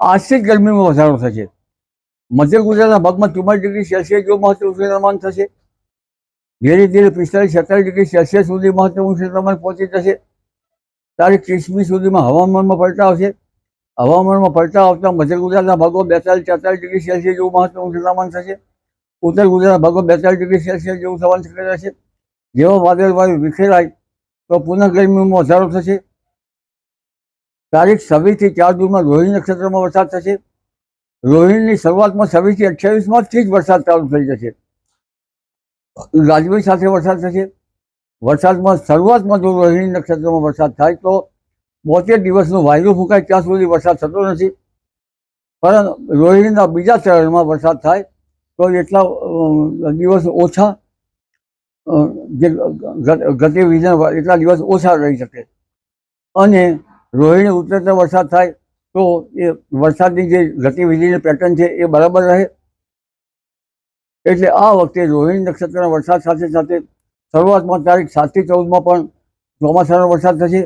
આજથી ગરમીમાં વધારો થશે. મધ્ય ગુજરાતના ભાગમાં ચુમ્માલીસ ડિગ્રી સેલ્સિયસ જેવું મહત્તમ ઉષ્ણતામાન થશે. ધીરે ધીરે પિસ્તાલીસ સત્તાવીસ ડિગ્રી સેલ્સિયસ સુધી મહત્તમ ઉષ્ણતામાન પહોંચી જશે. તારીખ ત્રીસમી સુધીમાં હવામાનમાં પલટા આવશે. હવામાનમાં પલટા આવતા મધ્ય ગુજરાતના ભાગો બેતાલીસ તેતાલીસ ડિગ્રી સેલ્સિયસ જેવું મહત્તમ ઉષ્ણતામાન થશે. ઉત્તર ગુજરાતના ભાગો બેતાલીસ ડિગ્રી સેલ્સિયસ જેવું થવાની શક્યતા છે જેવા વાદળ વાયુ વિખેરાય તો પુનઃ ગરમીમાં વધારો થશે. તારીખ છવ્વીસથી ચાર જૂનમાં રોહિણી નક્ષત્રમાં વરસાદ થશે. રોહિણીની શરૂઆતમાં છવ્વીસથી અઠ્યાવીસમાંથી જ વરસાદ ચાલુ થઈ જશે. ગાજવીજ સાથે વરસાદ થશે. વરસાદમાં શરૂઆતમાં જો રોહિણી નક્ષત્રમાં વરસાદ થાય તો બોતેર દિવસનું વાયુ ફૂંકાય, ત્યાં સુધી વરસાદ થતો નથી. પરંતુ રોહિણીના બીજા ચરણમાં વરસાદ થાય તો એટલા દિવસ ઓછા જે ગતિવિધિ એટલા દિવસ ઓછા રહી શકે. અને રોહિણી ઉતરતા વરસાદ થાય, તો એ વરસાદની જે ગતિવિધિની પેટર્ન છે એ બરાબર રહે. એટલે આ વખતે રોહિણી નક્ષત્રના વરસાદ સાથે સાથે શરૂઆતમાં તારીખ સાતથી ચૌદમાં પણ ચોમાસાનો વરસાદ થશે.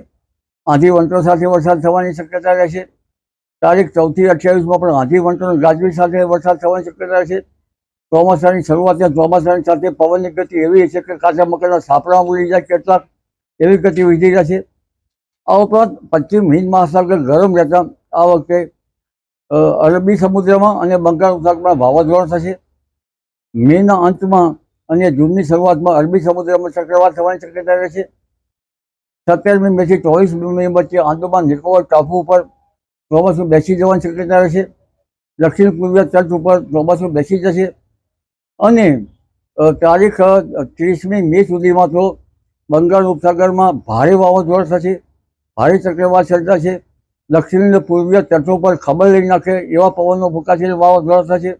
આંધી સાથે વરસાદ થવાની શક્યતા રહેશે. તારીખ ચૌદથી અઠ્યાવીસમાં પણ આંધી વંટો ગાજવીજ સાથે વરસાદ થવાની શક્યતા રહેશે. ચોમાસાની શરૂઆતમાં ચોમાસાની સાથે પવનની ગતિ એવી છે કે કાચા મકાનના સાપડા ઉડી જાય કેટલાક એવી ગતિવિધિ રહેશે. આ ઉપરાંત પશ્ચિમ હિન્દ મહાસાગર ગરમ રહેતા આ વખતે અરબી સમુદ્રમાં અને બંગાળ ઉપસાગરમાં વાવાઝોડા થશે. મેના અંતમાં અને જૂનની શરૂઆતમાં અરબી સમુદ્રમાં ચક્રવાત થવાની શક્યતા રહેશે. સત્તરમી મેથી ચોવીસ મે વચ્ચે આંદોમાન નિકોબાર ટાપુ ઉપર ચોમાસું બેસી જવાની શક્યતા રહેશે. દક્ષિણ પૂર્વીય તટ ઉપર ચોમાસું બેસી જશે. અને તારીખ ત્રીસમી મે સુધીમાં તો બંગાળ ઉપસાગરમાં ભારે વાવાઝોડા થશે. ભારે ચક્રવાત સર્જાશે દક્ષિણ અને પૂર્વીય તટો પર ખબર લઈ નાખે એવા પવનો ફૂંકાશે વાવાઝોડા થશે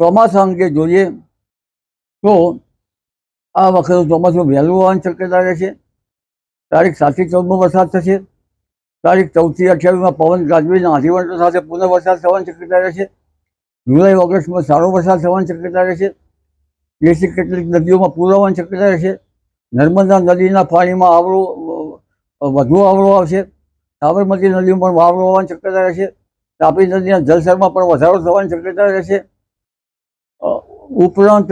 ચોમાસા અંગે જોઈએ તો આ વખતે ચોમાસું વહેલું હોવાની શક્યતા રહેશે તારીખ સાતથી ચૌદમાં વરસાદ થશે. તારીખ ચૌદથી અઠ્યાવીસમાં પવન ગાજવીના અને સાથે પુનઃ વરસાદ થવાની શક્યતા રહેશે જુલાઈ, ઓગસ્ટમાં સારો વરસાદ થવાની શક્યતા રહેશે દેશની કેટલીક નદીઓમાં પૂર આવવાની શક્યતા રહેશે નર્મદા નદીના પાણીમાં આવરો વધુ આવડો આવશે. સાબરમતી નદીમાં પણ વાવરો આવવાની શક્યતા રહેશે. તાપી નદીના જલસરમાં પણ વધારો થવાની શક્યતા રહેશે. ઉપરાંત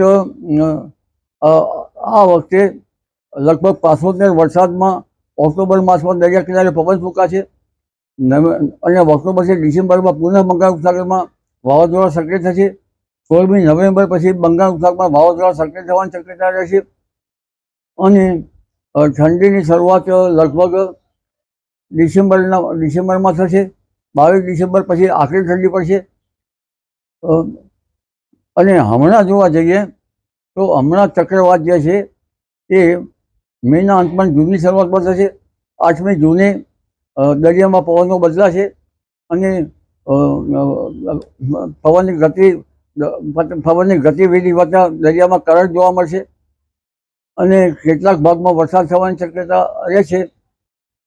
આ વખતે લગભગ પાસોતેર વરસાદમાં ઓક્ટોબર માસમાં દરિયા કિનારે પવન ફૂંકાશે. અને ઓક્ટોબરથી ડિસેમ્બરમાં પુનઃ બંગાળ ઉપસાગરમાં વાવાઝોડા સક્રિય થશે. સોળમી નવેમ્બર પછી બંગાળ ઉપસાગરમાં વાવાઝોડા સક્રિય થવાની શક્યતા રહેશે. અને ઠંડીની શરૂઆત લગભગ ડિસેમ્બરના, ડિસેમ્બરમાં થશે. બાવીસ ડિસેમ્બર પછી આખરી ઠંડી પડશે. અને હમણાં જોવા જઈએ તો હમણાં ચક્રવાત જે છે એ મેના અંતમાં જૂનની શરૂઆત પર થશે. આઠમી જૂને દરિયામાં પવનો બદલાશે અને પવનની ગતિ પવનની ગતિવિધિ વધતા દરિયામાં કરંટ જોવા મળશે. અને કેટલાક ભાગમાં વરસાદ થવાની શક્યતા રહેશે